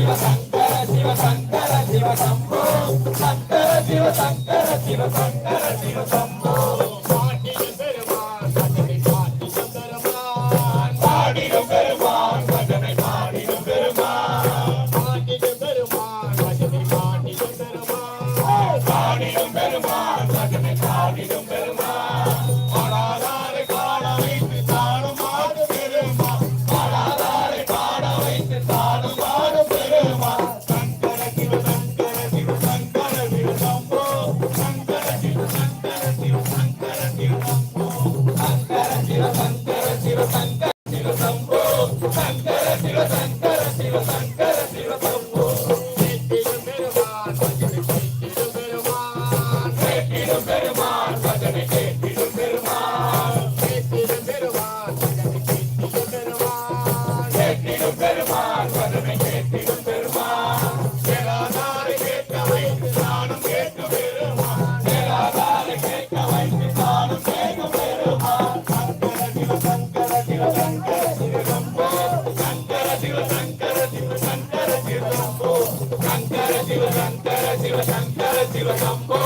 சிவ சங்கர சிவ சங்கர சிவ சம்போ சங்கர சிவ சங்கர சிவ Sankara Yeah. Shankara Shiva Shankara Shiva Shankara Shiva Shambho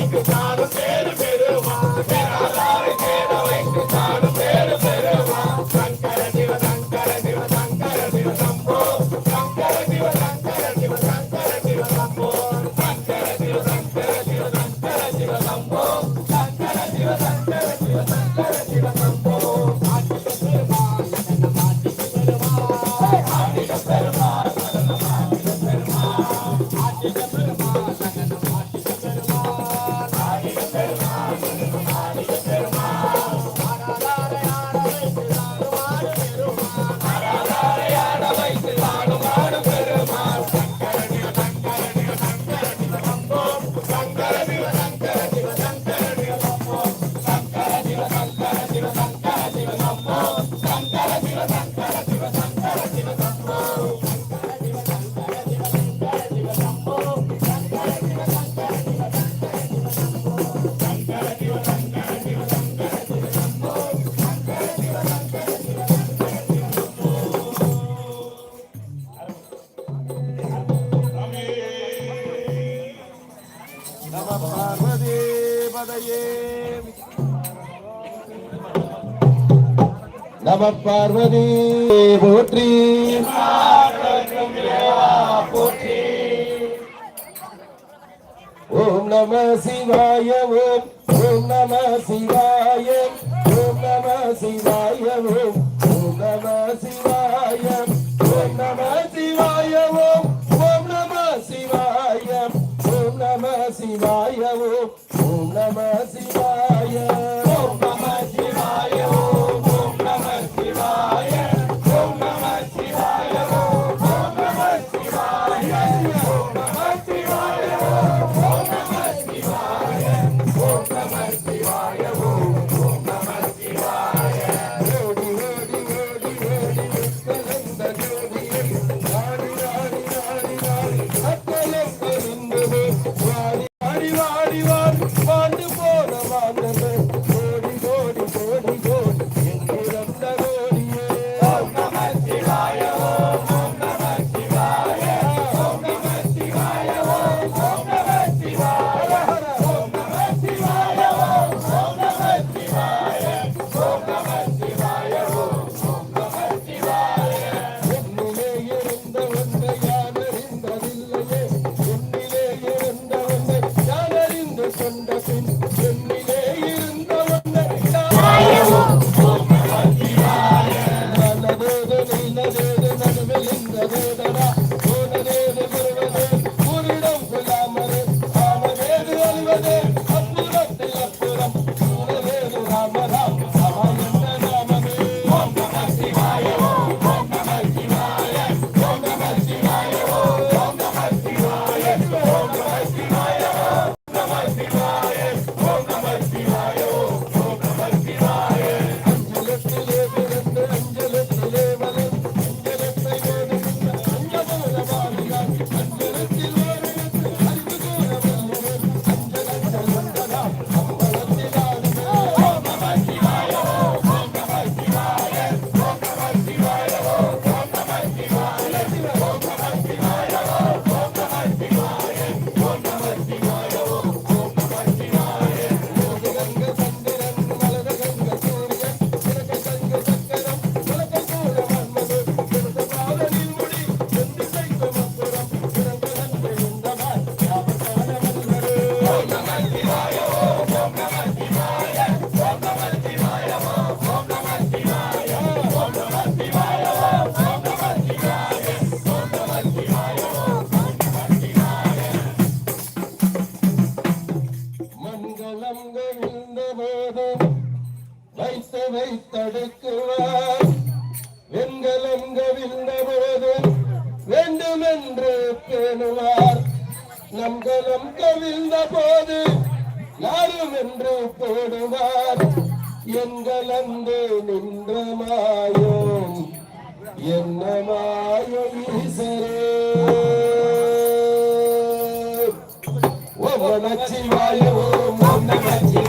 fez que o cara சிவாயே நம பார்வதி போற்றி. ஓம் நம சிவாய ஓம் ஓம் நம சிவாய ஓம் நம சிவாய ஓம். Bye. விளைவை தடுக்குவார் வெண்கலம் கவிழ்ந்த போது வேண்டுமென்று பேணுவார். நம்கலம் கவிழ்ந்த போது யாரும் என்று போடுவார் எங்களந்து நின்ற மாயோம் என்ன மாயோ ஈசரே. ஓ நமச்சிவாயோ ஓ நமச்சி